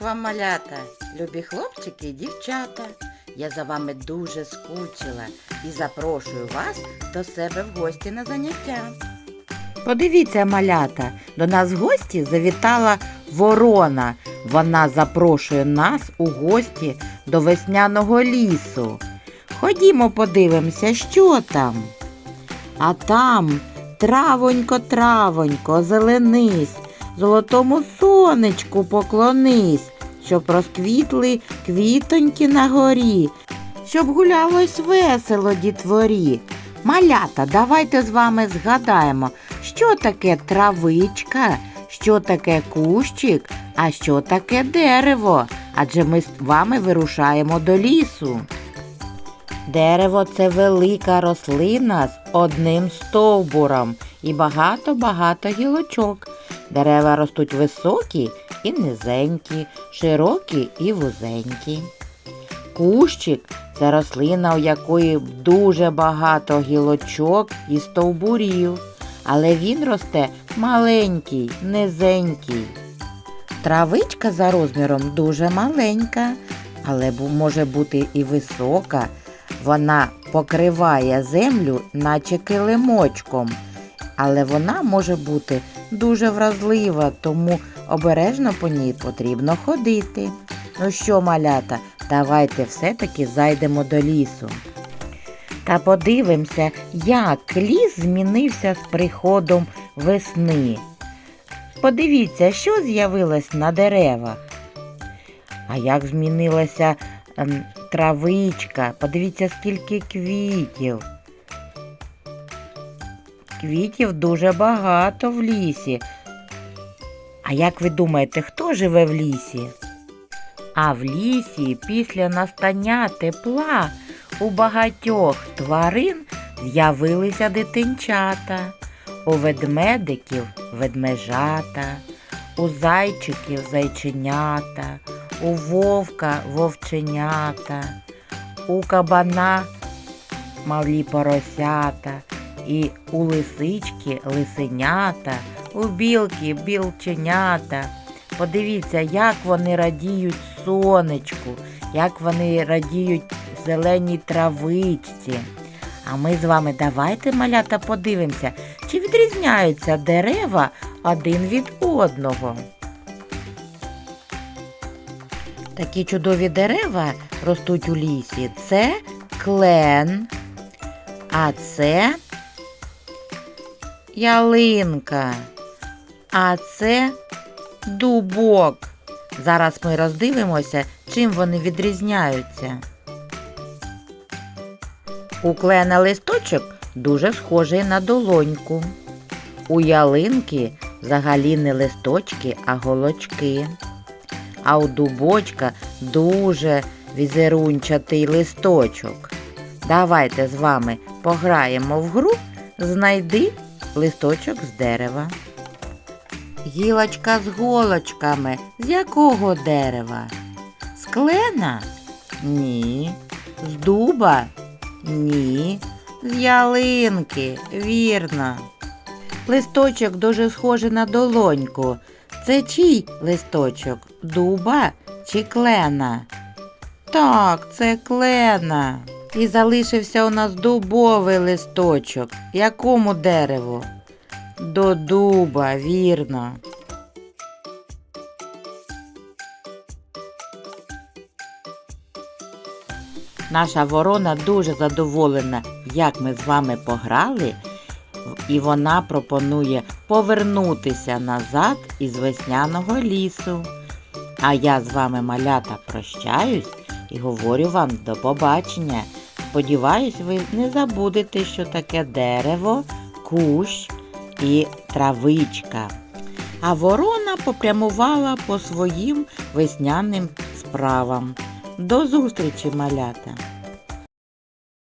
вам, малята, любі хлопчики і дівчата. Я за вами дуже скучила і запрошую вас до себе в гості на заняття. Подивіться, малята, до нас в гості завітала ворона. Вона запрошує нас у гості до весняного лісу. Ходімо подивимося, що там. А там травонько, травонько, зеленись, золотому сонечку поклонись, щоб розквітли квітоньки на горі, щоб гулялось весело дітворі. Малята, давайте з вами згадаємо, що таке травичка, що таке кущик, а що таке дерево. Адже ми з вами вирушаємо до лісу. Дерево це велика рослина з одним стовбуром і багато-багато гілочок. Дерева ростуть високі і низенькі, широкі і вузенькі. Кущик це рослина, у якої дуже багато гілочок і стовбурів, але він росте маленький, низенький. Травичка за розміром дуже маленька, але може бути і висока. Вона покриває землю, наче килимочком, але вона може бути дуже вразлива, тому обережно по ній потрібно ходити. Ну що, малята, давайте все-таки зайдемо до лісу. Та подивимося, як ліс змінився з приходом весни. Подивіться, що з'явилось на деревах. А як змінилася ем, травичка, подивіться, скільки квітів. Квітів дуже багато в лісі. А як ви думаєте, хто живе в лісі? А в лісі після настання тепла у багатьох тварин з'явилися дитинчата, у ведмедиків ведмежата, у зайчиків зайченята, у вовка вовченята, у кабана малі поросята, і у лисички лисенята, у білки білченята. Подивіться, як вони радіють сонечку, як вони радіють зеленій травичці. А ми з вами давайте, малята, подивимося, чи відрізняються дерева один від одного. Такі чудові дерева ростуть у лісі. Це клен, а це ялинка, а це дубок. Зараз ми роздивимося, чим вони відрізняються. У клена листочок дуже схожий на долоньку. У ялинки взагалі не листочки, а голочки. А у дубочка дуже візерунчатий листочок. Давайте з вами пограємо в гру Знайди листочок з дерева. Гілочка з голочками. З якого дерева? З клена? Ні. З дуба? Ні. З ялинки, вірно. Листочок дуже схожий на долоньку. Це чий листочок? Дуба чи клена? Так, це клена. І залишився у нас дубовий листочок. Якому дереву? До дуба, вірно. Наша ворона дуже задоволена, як ми з вами пограли, і вона пропонує повернутися назад із весняного лісу. А я з вами, малята, прощаюсь і говорю вам до побачення. Сподіваюсь, ви не забудете, що таке дерево, кущ і травичка. А ворона попрямувала по своїм весняним справам. До зустрічі, малята!